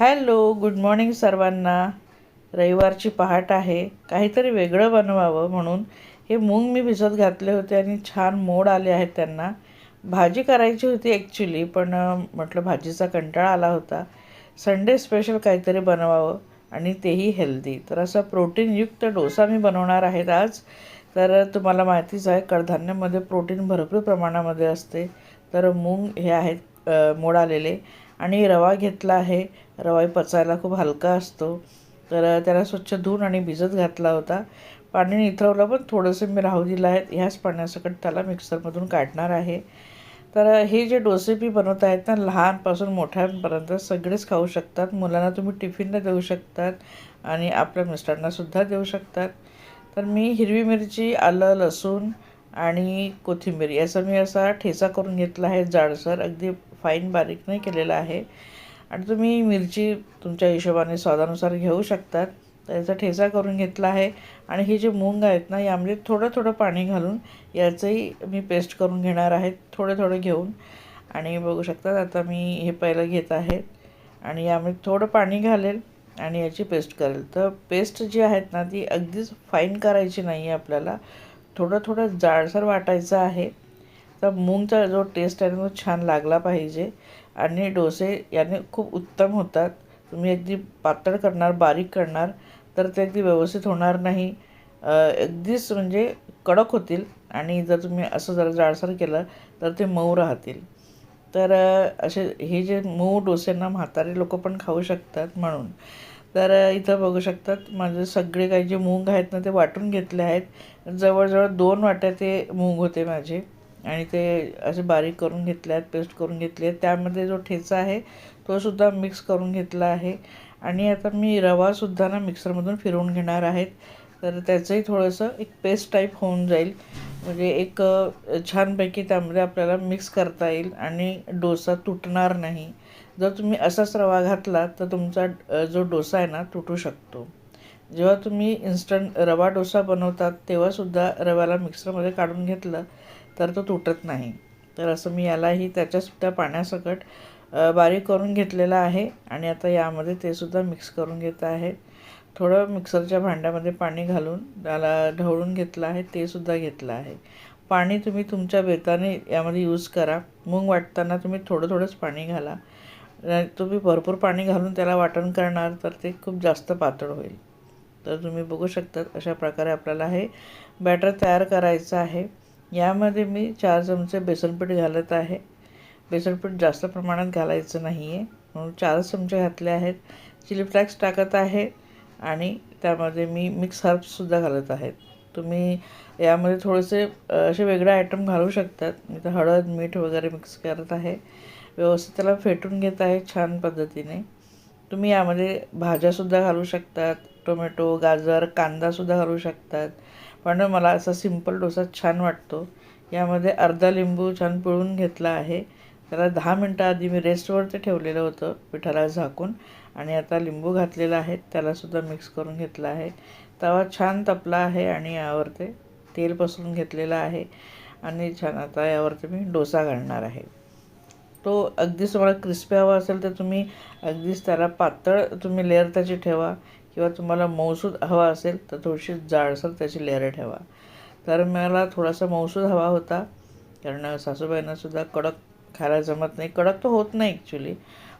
Hello good morning सर्वांना. रविवारची पहाट आहे. काहीतरी वेगळं बनवावं म्हणून हे मूग मी भिजत घातले होते आणि छान मोड आले आहेत त्यांना. भाजी करायची होती ॲक्च्युली पण म्हटलं भाजीचा कंटाळा आला होता. संडे स्पेशल काहीतरी बनवावं आणि तेही हेल्दी तर असा प्रोटीनयुक्त डोसा मी बनवणार आहेत आज. तर तुम्हाला माहितीच आहे कडधान्यामध्ये प्रोटीन भरपूर प्रमाणामध्ये असते. तर मूग हे आहेत मोड आलेले. आणि रवा घेतला आहे. रवा पचायला खूप हलका असतो. तर त्याला स्वच्छ धुवून आणि भिजत घातला होता. पाणी निथरवलं पण थोडंसं मी राहू दिलं आहे. ह्याच पाण्यासकट त्याला मिक्सरमधून काढणार आहे. तर हे जे डोसे मी बनवत आहेत ना लहानपासून मोठ्यांपर्यंत सगळेच खाऊ शकतात. मुलांना तुम्ही टिफिनला देऊ शकतात आणि आपल्या मिस्टरांनासुद्धा देऊ शकतात. तर मी हिरवी मिरची आलं लसूण आणि कोथिंबीर याचा मी असा ठेचा करून घेतला आहे जाडसर. अगदी फाईन बारीक नाही केलेला आहे. आणि तुम्ही मिरची तुमच्या हिशोबाने स्वादानुसार घेऊ शकतात. त्याचा ठेचा करून घेतला आहे. आणि हे जे मूंग आहेत ना यामध्ये म्हणजे थोडं थोडं पाणी घालून याचंही मी पेस्ट करून घेणार आहे. थोडं थोडं घेऊन. आणि बघू शकतात आता मी हे पहिलं घेत आहे. आणि यामध्ये थोडं पाणी घालेल आणि याची पेस्ट करेल. तर पेस्ट जी आहेत ना ती अगदीच फाईन करायची नाही आहे आपल्याला. थोडं थोडं जाडसर वाटायचं आहे. तर मूगचा जो टेस्ट आहे ना तो छान लागला पाहिजे. आणि डोसे याने खूप उत्तम होतात. तुम्ही अगदी पातळ करणार बारीक करणार तर ते अगदी व्यवस्थित होणार नाही. अगदीच म्हणजे कडक होतील. आणि जर तुम्ही असं जर जाडसर केलं तर ते मऊ राहतील. तर असे हे जे मऊ डोसे ना म्हातारे लोक पण खाऊ शकतात म्हणून. तर इथं बघू शकतात माझे सगळे काही जे मूग आहेत ना ते वाटून घेतले आहेत. जवळजवळ दोन वाट्या ते मूग होते माझे. आणि ते असे बारीक करून घेतले आहेत पेस्ट करून घेतली आहे त्यामध्ये जो ठेचा आहे तोसुद्धा मिक्स करून घेतला आहे. आणि आता मी रवासुद्धा ना मिक्सरमधून फिरवून घेणार आहेत. तर त्याचंही थोडंसं एक पेस्ट टाईप होऊन जाईल. म्हणजे एक छानपैकी त्यामध्ये आपल्याला मिक्स करता येईल आणि डोसा तुटणार नाही. जर तुम्ही असाच रवा घातला तर तुमचा जो डोसा आहे ना तुटू शकतो. जेव्हा तुम्ही इन्स्टंट रवा डोसा बनवतात तेव्हासुद्धा रव्याला मिक्सरमध्ये काढून घेतलं तर तो तुटत नाही. तर असं मी यालाही त्याच्यासुद्धा पाण्यासकट बारीक करून घेतलेलं आहे आणि आता यामध्ये ते सुद्धा मिक्स करून घेत आहे. थोडं मिक्सरच्या भांड्यामध्ये पाणी घालून त्याला ढवळून घेतलं आहे ते सुद्धा घेतलं आहे. पाणी तुम्ही तुमच्या बेताने यामध्ये यूज करा. मूग वाटताना तुम्ही थोडं थोडंच पाणी घाला. तुम्ही भरपूर पाणी घालून त्याला वाटण करणार तर ते खूप जास्त पातळ होईल. तर तुम्ही बघू शकतात अशा प्रकारे आपल्याला हे बॅटर तयार करायचं आहे. यामध्ये मी चार चमचे बेसनपीठ घालत आहे. बेसनपीठ जास्त प्रमाणात घालायचं नाही आहे म्हणून चार चमचे घातले आहेत. चिली फ्लॅक्स टाकत आहे आणि त्यामध्ये मी मिक्स हर्ब्ससुद्धा घालत आहेत. तुम्ही यामध्ये थोडेसे असे वेगळे आयटम घालू शकतात. मी तर हळद मीठ वगैरे मिक्स करत आहे. व्यवस्थित त्याला फेटून घेत आहे छान पद्धतीने. तुम्ही यामध्ये भाज्यासुद्धा घालू शकतात. टोमॅटो गाजर कांदासुद्धा घालू शकतात. पण मला असा सिंपल डोसा छान वाटतो. यामध्ये अर्धा लिंबू छान पिळून घेतला आहे. त्याला दहा मिनटं आधी मी रेस्टवरती ठेवलेलं होतं पिठाला झाकून. आणि आता लिंबू घातलेला आहे त्यालासुद्धा मिक्स करून घेतला आहे. तवा छान तपला आहे आणि यावरती तेल पसरून घेतलेलं आहे. आणि छान आता यावरती मी डोसा घालणार आहे. तो अगदीच तुम्हाला क्रिस्पी हवा असेल तर तुम्ही अगदीच त्याला पातळ तुम्ही लेअर त्याची ठेवा. किंवा तुम्हाला मऊसूद हवा असेल तर थोडीशी जाडसर त्याची लेअर ठेवा. तर मला थोडासा मऊसूद हवा होता. कारण सासूबाईंनासुद्धा कडक खायला जमत नाही. कडक तर होत नाही ॲक्च्युली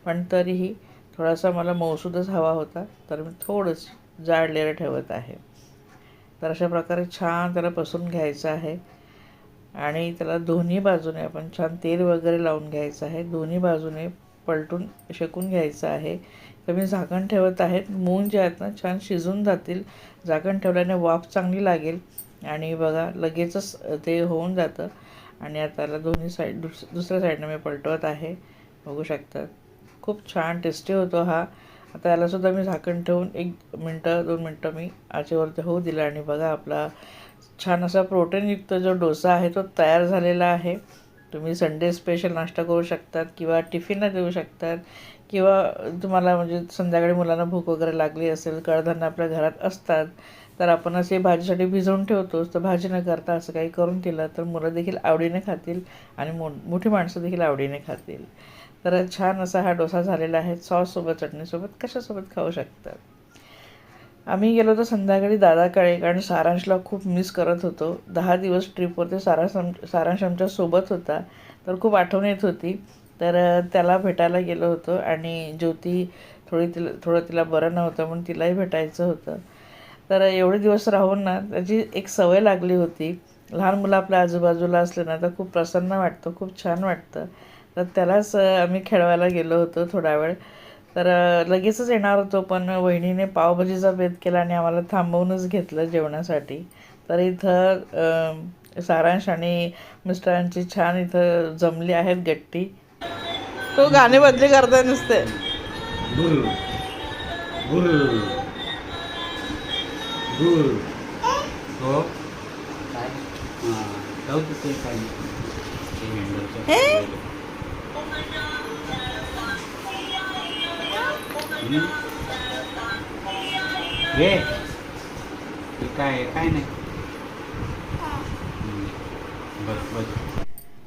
पण तरीही थोडासा मला मऊसूदच हवा होता. तर मी थोडंच जाड लेअर ठेवत आहे. तर अशा प्रकारे छान त्याला पसरून घ्यायचं आहे. आणि त्याला दोन्ही बाजूने आपण छान तेल वगैरे लावून घ्यायचं आहे. दोन्ही बाजूने पलटून शेकून घ्यायचं आहे. तर मी झाकण ठेवत आहेत. मूग जे आहेत ना छान शिजून जातील. झाकण ठेवल्याने वाफ चांगली लागेल. आणि बघा लगेचच ते होऊन जातं. आणि आता दोन्ही साईड दुस दुसऱ्या साईडनं मी पलटवत आहे. बघू शकतात खूप छान टेस्टी होतो हा. आता यालासुद्धा मी झाकण ठेवून एक मिनटं दोन मिनटं मी आचेवरती होऊ दिलं. आणि बघा आपला छान असा प्रोटीनयुक्त जो डोसा आहे तो तयार झालेला आहे. तुम्ही संडे स्पेशल नाश्ता करू शकतात किंवा टिफिनला देऊ शकतात. किंवा तुम्हाला म्हणजे संध्याकाळी मुलांना भूक वगैरे लागली असेल कडधान्य आपल्या घरात असतात तर आपण असे भाजीसाठी भिजवून ठेवतोच. तर भाजी न करता असं काही करून दिलं तर मुलं देखील आवडीने खातील आणि मो मोठी माणसं देखील आवडीने खातील. तर छान असा हा डोसा झालेला आहे. सॉससोबत चटणीसोबत कशासोबत खाऊ शकतात आम्ही गेलो होतो संध्याकाळी दादाकडे कारण सारांशला खूप मिस करत होतो. दहा दिवस ट्रिपवरती सारांश सारांश आमच्यासोबत होता. तर खूप आठवण येत होती. तर त्याला भेटायला गेलो होतो आणि ज्योती थोडी तिला थोडं तिला बरं नव्हतं म्हणून तिलाही भेटायचं होतं. तर एवढे दिवस राहून ना त्याची एक सवय लागली होती. लहान मुलं आपल्या आजूबाजूला असले ना तर खूप प्रसन्न वाटतं खूप छान वाटतं. तर त्यालाच आम्ही खेळवायला गेलो होतो थोडा वेळ. तर लगेचच येणार होतो पण वहिनीने पावभाजीचा भेद केला आणि आम्हाला थांबवूनच घेतलं जेवणासाठी. तर इथं सारांश आणि मिस्टरांची छान इथं जमली आहेत गट्टी. तो गाणे बदली करताय नुसते. हो. काय. हां? काय हे? हे नाही. हम्म. बस बस.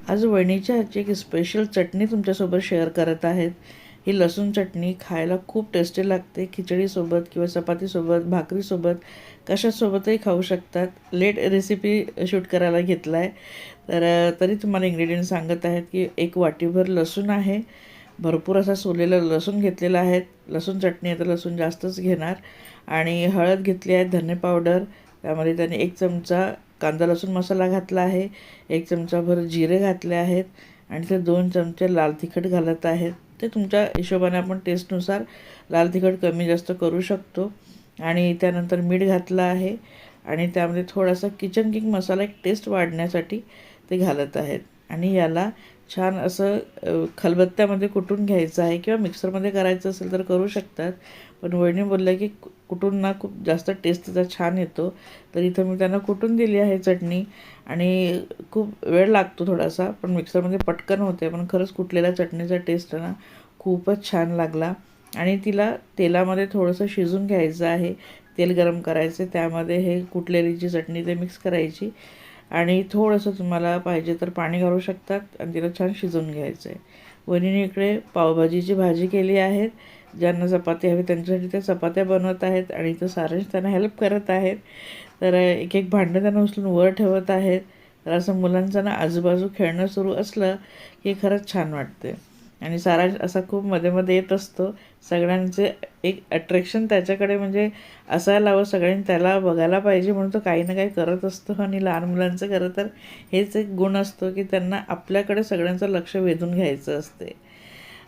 आज वहिनीच्या हातची एक स्पेशल चटणी तुमच्यासोबत शेअर करत आहेत. ही लसूण चटणी खायला खूप टेस्टी लागते. खिचडीसोबत किंवा चपातीसोबत भाकरीसोबत कशासोबतही खाऊ शकतात. लेट रेसिपी शूट करायला घेतला आहे तर तरी तुम्हाला इंग्रेडियंट सांगत आहेत की एक वाटीभर लसूण आहे. भरपूर असा सोलेला लसूण घेतलेला आहे. लसूण चटणी आहे तर लसूण जास्तच घेणार. आणि हळद घेतली आहे धने पावडर त्यामध्ये त्याने एक चमचा कांदा लसूण मसाला घातला आहे एक चमचाभर जिरे घातले आहेत आणि ते दोन चमचे लाल तिखट घालत आहेत. ते तुमच्या हिशोबाने आपण टेस्टनुसार लाल तिखट कमी जास्त करू शकतो. आणि त्यानंतर मीठ घातलं आहे आणि त्यामध्ये थोडासा किचन किंग मसाला एक टेस्ट वाढण्यासाठी ते घालत आहेत. आणि याला छान असं खलबत्त्यामध्ये कुटून घ्यायचं आहे किंवा मिक्सरमध्ये करायचं असेल तर करू शकतात. पण वहिनी बोलल्या की कुटून ना खूप जास्त टेस्ट तिचा छान येतो. तर इथं मी त्यांना कुटून दिली आहे चटणी? आणि खूप वेळ लागतो थोडासा पण मिक्सरमध्ये पटकन होते पण खरंच कुटलेल्या चटणीचा टेस्ट ना खूपच छान लागला. आणि तिला तेलामध्ये थोडंसं शिजून घ्यायचं आहे तेल गरम करायचे त्यामध्ये हे कुटलेली जी चटणी ते मिक्स करायची. आणि थोडंसं तुम्हाला पाहिजे तर पाणी घालू शकतात आणि तिला छान शिजवून घ्यायचं आहे वनीने इकडे पावभाजीची भाजी केली आहे. ज्यांना चपाती हवी त्यांच्यासाठी त्या चपात्या बनवत आहेत आणि इथं सारंश त्यांना हेल्प करत आहेत. तर एक एक भांडं त्यांना उचलून वर ठेवत आहेत. तर असं मुलांचं ना आजूबाजू खेळणं सुरू असलं की खरंच छान वाटते. आणि सारा असा खूप मध्ये मध्ये येत असतो. सगळ्यांचे एक अट्रॅक्शन त्याच्याकडे म्हणजे असायला हवं. सगळ्यांनी त्याला बघायला पाहिजे म्हणून तो काही ना काही करत असतो. आणि लहान मुलांचं खरं तर हेच एक गुण असतो की त्यांना आपल्याकडे सगळ्यांचं लक्ष वेधून घ्यायचं असते.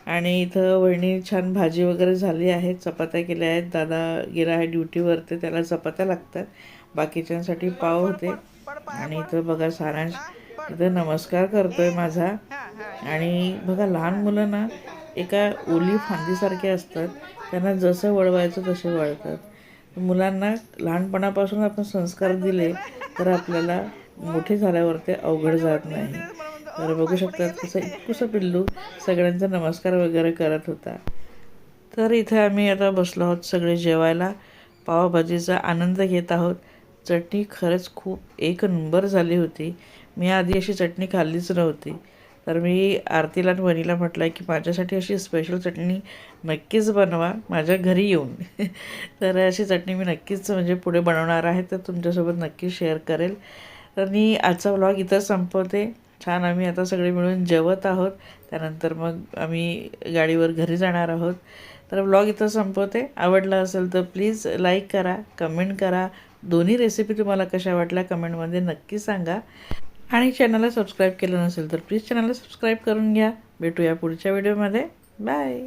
आणि इथं वहिनी छान भाजी वगैरे झाली आहे चपात्या केल्या आहेत. दादा गेला आहे ड्युटीवर ते त्याला चपात्या लागतात. बाकीच्यांसाठी पाव होते. आणि इथं बघा सारांश इथं नमस्कार करतोय माझा. आणि बघा लहान मुलं ना एका ओली फांदीसारखे असतात. त्यांना जसं वळवायचं तसे वळतात. मुलांना लहानपणापासून आपण संस्कार दिले तर आपल्याला मोठे झाल्यावर ते अवघड जात नाही. तर बघू शकतात कसं इतकुसं पिल्लू सगळ्यांचा नमस्कार वगैरे करत होता. तर इथे आम्ही आता बसलो आहोत सगळे जेवायला. पावभाजीचा आनंद घेत आहोत. चटणी खरंच खूप एक नंबर झाली होती. मी आधी अशी चटणी खाल्लीच नव्हती. तर मी आरतीला आणि वनीला म्हटलं आहे की माझ्यासाठी अशी स्पेशल चटणी नक्कीच बनवा माझ्या घरी येऊन. तर अशी चटणी मी नक्कीच म्हणजे पुढे बनवणार आहे तर तुमच्यासोबत नक्कीच शेअर करेल. तर मी आजचा ब्लॉग इथं संपवते. छान आम्ही आता सगळे मिळून जेवत आहोत. त्यानंतर मग आम्ही गाडीवर घरी जाणार आहोत. तर ब्लॉग इथं संपवते. आवडला असेल तर प्लीज लाईक करा कमेंट करा. दोन्ही रेसिपी तुम्हाला कशा वाटल्या कमेंटमध्ये नक्की सांगा. आणि चॅनलला सबस्क्राईब केलं नसेल तर प्लीज चॅनलला सबस्क्राईब करून घ्या. भेटूया पुढच्या व्हिडिओमध्ये बाय